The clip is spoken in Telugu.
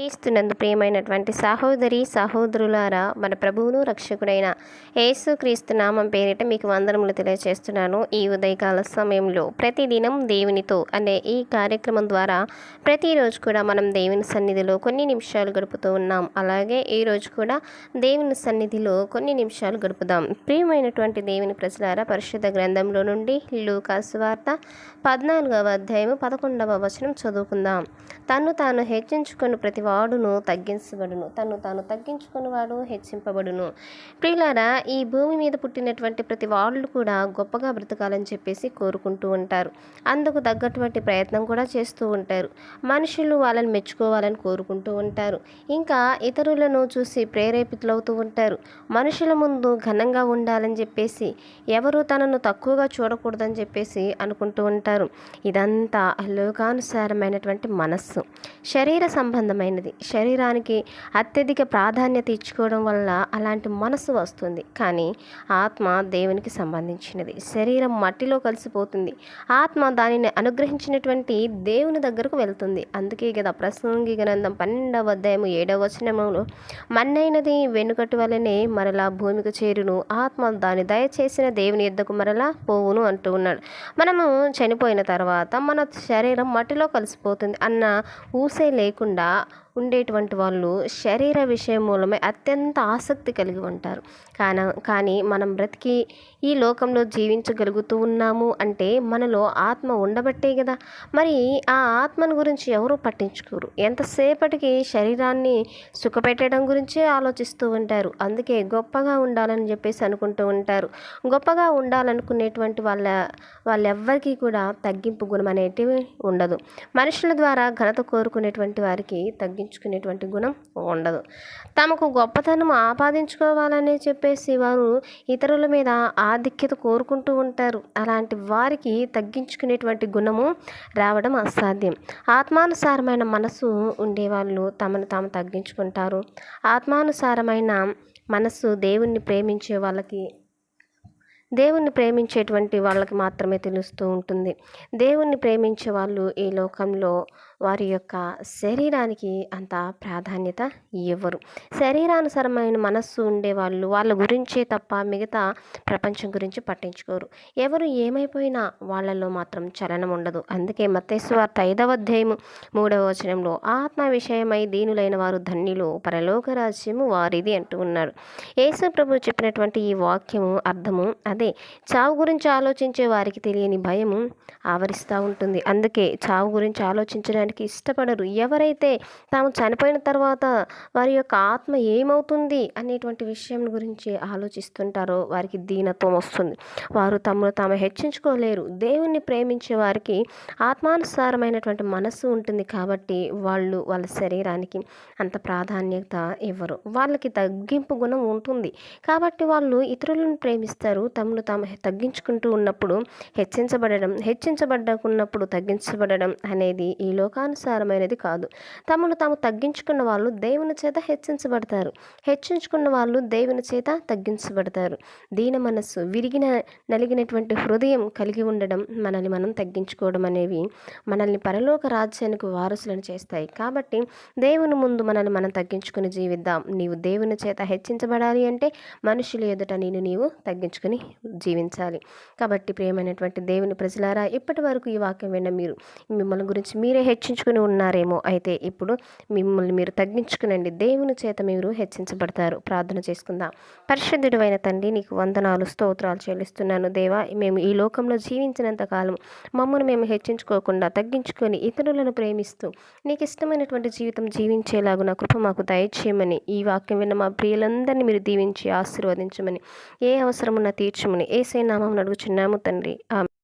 క్రీస్తునందు ప్రియమైనటువంటి సహోదరి సహోదరులారా మన ప్రభువును రక్షకుడైన యేసు క్రీస్తు నామం పేరిట మీకు వందనములు తెలియజేస్తున్నాను ఈ ఉదయకాల సమయంలో ప్రతిదినం దేవునితో అనే ఈ కార్యక్రమం ద్వారా ప్రతిరోజు కూడా మనం దేవుని సన్నిధిలో కొన్ని నిమిషాలు గడుపుతూ ఉన్నాం. అలాగే ఈరోజు కూడా దేవుని సన్నిధిలో కొన్ని నిమిషాలు గడుపుదాం. ప్రియమైనటువంటి దేవుని ప్రజలారా పరిశుద్ధ గ్రంథంలో నుండి లూకాసు వార్త పద్నాలుగవ అధ్యాయము పదకొండవ వచనం చదువుకుందాం. తను తాను హెచ్చించుకొని ప్రతి వాడును తగ్గించబడును. తను తాను తగ్గించుకుని వాడు హెచ్చింపబడును. ప్రియులారా ఈ భూమి మీద పుట్టినటువంటి ప్రతి వాళ్ళు కూడా గొప్పగా బ్రతకాలని చెప్పేసి కోరుకుంటూ ఉంటారు. అందుకు తగ్గటువంటి ప్రయత్నం కూడా చేస్తూ ఉంటారు. మనుషులు వాళ్ళని మెచ్చుకోవాలని కోరుకుంటూ ఉంటారు. ఇంకా ఇతరులను చూసి ప్రేరేపితులవుతూ ఉంటారు. మనుషుల ముందు ఘనంగా ఉండాలని చెప్పేసి ఎవరు తనను తక్కువగా చూడకూడదని చెప్పేసి అనుకుంటూ ఉంటారు. ఇదంతా లోకానుసారమైనటువంటి మనస్సు. శరీర సంబంధమైన ముఖ్యమైనది శరీరానికి అత్యధిక ప్రాధాన్యత ఇచ్చుకోవడం వల్ల అలాంటి మనసు వస్తుంది. కానీ ఆత్మ దేవునికి సంబంధించినది. శరీరం మట్టిలో కలిసిపోతుంది. ఆత్మ దానిని అనుగ్రహించినటువంటి దేవుని దగ్గరకు వెళ్తుంది. అందుకే కదా ప్రసంగి గ్రంథం పన్నెండవ అధ్యాయము ఏడవ వచనములో మన్నైనది వెనుకటి వలనే మరలా భూమికి చేరును. ఆత్మ దాని దయచేసిన దేవుని ఎద్దకు మరలా పోవును అంటూ ఉన్నాడు. మనము చనిపోయిన తర్వాత మన శరీరం మట్టిలో కలిసిపోతుంది అన్న ఊసే లేకుండా ఉండేటువంటి వాళ్ళు శరీర విషయం మూలమే అత్యంత ఆసక్తి కలిగి ఉంటారు. కాన కానీ మనం బ్రతికి ఈ లోకంలో జీవించగలుగుతూ ఉన్నాము అంటే మనలో ఆత్మ ఉండబట్టే కదా మరి ఆ ఆత్మను గురించి ఎవరు పట్టించుకోరు? ఎంతసేపటికి శరీరాన్ని సుఖపెట్టడం గురించే ఆలోచిస్తూ ఉంటారు. అందుకే గొప్పగా ఉండాలని చెప్పేసి అనుకుంటూ ఉంటారు. గొప్పగా ఉండాలనుకునేటువంటి వాళ్ళ వాళ్ళెవ్వరికీ కూడా తగ్గింపు గుణం అనేటివి ఉండదు. మనుషుల ద్వారా ఘనత కోరుకునేటువంటి వారికి తగ్గించుకునేటువంటి గుణం ఉండదు. తమకు గొప్పతనం ఆపాదించుకోవాలని చెప్పేసి వారు ఇతరుల మీద ఆధిక్యత కోరుకుంటూ ఉంటారు. అలాంటి వారికి తగ్గించుకునేటువంటి గుణము రావడం అసాధ్యం. ఆత్మానుసారమైన మనసు ఉండేవాళ్ళు తమను తాము తగ్గించుకుంటారు. ఆత్మానుసారమైన మనస్సు దేవుణ్ణి ప్రేమించే వాళ్ళకి దేవుణ్ణి ప్రేమించేటువంటి వాళ్ళకి మాత్రమే తెలుస్తూ ఉంటుంది. దేవుణ్ణి ప్రేమించే వాళ్ళు ఈ లోకంలో వారి యొక్క శరీరానికి అంత ప్రాధాన్యత ఇవ్వరు. శరీరానుసరమైన మనస్సు ఉండేవాళ్ళు వాళ్ళ గురించే తప్ప మిగతా ప్రపంచం గురించి పట్టించుకోరు. ఎవరు ఏమైపోయినా వాళ్ళలో మాత్రం చలనం ఉండదు. అందుకే మతేశ్వార్త ఐదవ అధ్యాయము మూడవ వచనంలో ఆత్మ విషయమై దీనులైన వారు ధన్యులు పరలోక రాజ్యము వారిది అంటూ ఉన్నారు. యేసు ప్రభు చెప్పినటువంటి ఈ వాక్యము అర్థము అదే చావు గురించి ఆలోచించే వారికి తెలియని భయం ఆవరిస్తూ ఉంటుంది. అందుకే చావు గురించి ఆలోచించడానికి ఇష్టపడరు. ఎవరైతే తాము చనిపోయిన తర్వాత వారి యొక్క ఆత్మ ఏమవుతుంది అనేటువంటి విషయం గురించి ఆలోచిస్తుంటారో వారికి దీనత్వం వస్తుంది. వారు తమను తాము హెచ్చించుకోలేరు. దేవుణ్ణి ప్రేమించే వారికి ఆత్మానుసారమైనటువంటి మనసు ఉంటుంది కాబట్టి వాళ్ళు వాళ్ళ శరీరానికి అంత ప్రాధాన్యత ఇవ్వరు. వాళ్ళకి తగ్గింపు గుణం ఉంటుంది. కాబట్టి వాళ్ళు ఇతరులను ప్రేమిస్తారు. తమను తాము తగ్గించుకుంటూ ఉన్నప్పుడు హెచ్చించబడడం హెచ్చించబడ్డకున్నప్పుడు తగ్గించబడడం అనేది ఈ లోకానుసారమైనది కాదు. తమను తాము తగ్గించుకున్న వాళ్ళు దేవుని చేత హెచ్చించబడతారు. హెచ్చించుకున్న వాళ్ళు దేవుని చేత తగ్గించబడతారు. దీన మనస్సు విరిగిన నలిగినటువంటి హృదయం కలిగి ఉండడం మనల్ని మనం తగ్గించుకోవడం అనేవి మనల్ని పరలోక రాజ్యానికి వారసులను చేస్తాయి. కాబట్టి దేవుని ముందు మనల్ని మనం తగ్గించుకుని జీవిద్దాం. నీవు దేవుని చేత హెచ్చించబడాలి అంటే మనుషుల ఎదుట నేను నీవు తగ్గించుకుని జీవించాలి. కాబట్టి ప్రియమైనటువంటి దేవుని ప్రజలారా ఇప్పటి వరకు ఈ వాక్యం విన్న మీరు మిమ్మల్ని గురించి మీరే హెచ్చించుకుని ఉన్నారేమో అయితే ఇప్పుడు మిమ్మల్ని మీరు తగ్గించుకునండి. దేవుని చేత మీరు హెచ్చించబడతారు. ప్రార్థన చేసుకుందాం. పరిశుద్ధుడు అయిన తండ్రి నీకు వందనాలు స్తోత్రాలు చెల్లిస్తున్నాను. దేవా మేము ఈ లోకంలో జీవించినంత కాలం మమ్మల్ని మేము హెచ్చించుకోకుండా తగ్గించుకొని ఇతరులను ప్రేమిస్తూ నీకు ఇష్టమైనటువంటి జీవితం జీవించేలాగున కృప మాకు దయచేయమని ఈ వాక్యం విన్న మా ప్రియులందరినీ మీరు దీవించి ఆశీర్వదించమని ఏ అవసరమున్నా తీర్చమని ఏసే నామం అడుగుచున్నాము తండ్రి. ఆమె